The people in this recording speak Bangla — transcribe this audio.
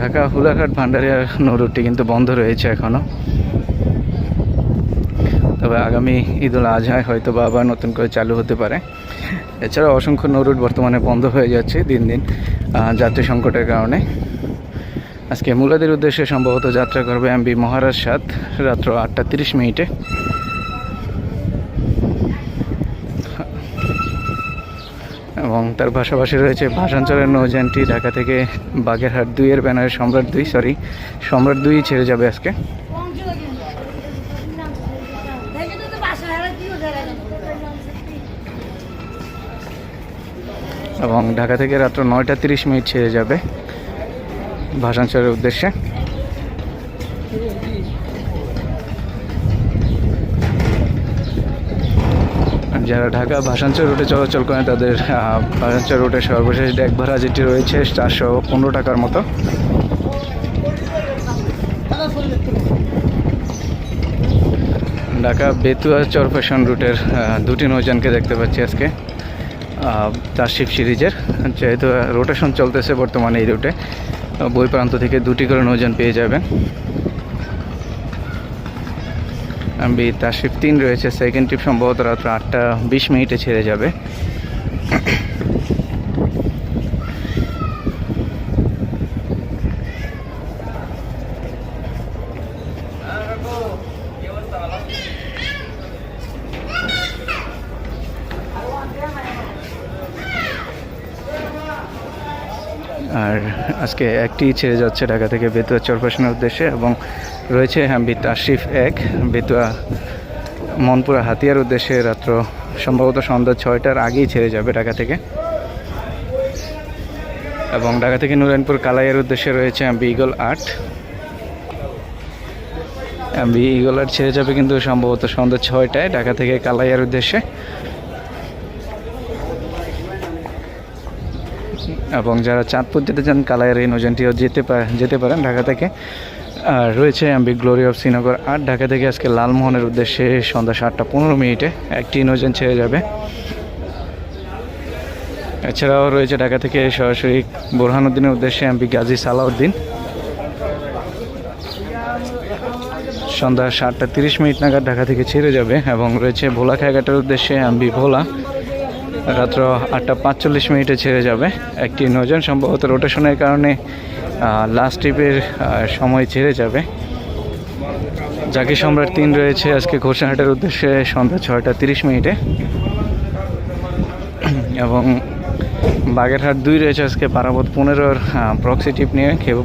ঢাকা, হুলাঘাট, ভান্ডারিয়া নৌরুটটি কিন্তু বন্ধ রয়েছে এখনও তবে আগামী ঈদুল আজহায় হয়তো বা আবার নতুন করে চালু হতে পারে। এছাড়া অসংখ্য নৌরুট বর্তমানে বন্ধ হয়ে যাচ্ছে দিন দিন যাত্রী সংকটের কারণে। আজকে মুলাদের উদ্দেশ্যে সম্ভবত যাত্রা করবে এমবি মহারাজ সাত, রাত্র আটটা তিরিশ মিনিটে। এবং তার পাশাপাশি রয়েছে ভাষাঞ্চলের নৌযানটি ঢাকা থেকে বাগেরহাট দুইয়ের ব্যানারে সম্রাট দুই সরি সম্রাট দুই ছেড়ে যাবে আজকে। এবং ঢাকা থেকে রাত্র নয়টা তিরিশ মিনিট ছেড়ে যাবে ভাষাঞ্চলের উদ্দেশ্যে। যারা ঢাকা ভাষাঞ্চল রুটে চলাচল করেন তাদের ভাষাঞ্চল রুটের সর্বশেষ ডেক ভাড়া যেটি রয়েছে চারশো পনেরো টাকার মতো। ঢাকা বেতুয়া চরপেশন রুটের দুটি নৌযানকে দেখতে পাচ্ছি আজকে চারশিপ সিরিজের। যেহেতু রোটেশন চলতেছে বর্তমানে এই রুটে বই প্রান্ত থেকে দুটি করে নৌযান পেয়ে যাবেন। আমি ফিফটিন রয়েছে। সেকেন্ড ট্রিপ সম্ভবত রাত্র আটটা বিশ মিনিটে ছেড়ে যাবে। আজকে একটি ছেড়ে যাচ্ছে ঢাকা থেকে বেতুয়া চরপাশনের উদ্দেশ্যে এবং রয়েছে হাম্বি তাশরিফ এক, বেতুয়া মনপুরা হাতিয়ার উদ্দেশ্যে রাত্র সম্ভবত সন্ধ্যা ছয়টার আগেই ছেড়ে যাবে ঢাকা থেকে। এবং ঢাকা থেকে নুরানপুর কালাইয়ের উদ্দেশ্যে রয়েছে আম্বি ইগল আট। আম্বি ইগল আট ছেড়ে যাবে কিন্তু সম্ভবত সন্ধ্যা ছয়টায় ঢাকা থেকে কালাইয়ার উদ্দেশ্যে। এবং যারা চাঁদপুর যেতে চান, কালাইয়ের এই নৌযানটিও যেতে যেতে পারেন ঢাকা থেকে। আর রয়েছে এমবি গ্লোরি অফ শ্রীনগর আর ঢাকা থেকে আজকে লালমোহনের উদ্দেশ্যে সন্ধ্যা সাতটা পনেরো মিনিটে একটি নৌযান ছেড়ে যাবে। এছাড়াও রয়েছে ঢাকা থেকে সরাসরি বোরহানুদ্দিনের উদ্দেশ্যে এমপি গাজী সালাউদ্দিন। সন্ধ্যা সাতটা তিরিশ মিনিট নাগাদ ঢাকা থেকে ছেড়ে যাবে এবং রয়েছে ভোলা খায়ঘাটের উদ্দেশ্যে এমবি ভোলা। রাত্র আটটা পাঁচচল্লিশ মিনিটে ছেড়ে যাবে। একটি নৌযান সম্ভবত রোটেশনের কারণে লাস্ট ট্রিপের সময় ছেড়ে যাবে। জাকি সম্রাট তিন রয়েছে আজকে ঘোষণাহাটের উদ্দেশ্যে সন্ধ্যা ছয়টা তিরিশ মিনিটে। এবং বাগেরহাট দুই রয়েছে আজকে, পারাবত পনেরোর প্রক্সি টিপ নিয়ে খেব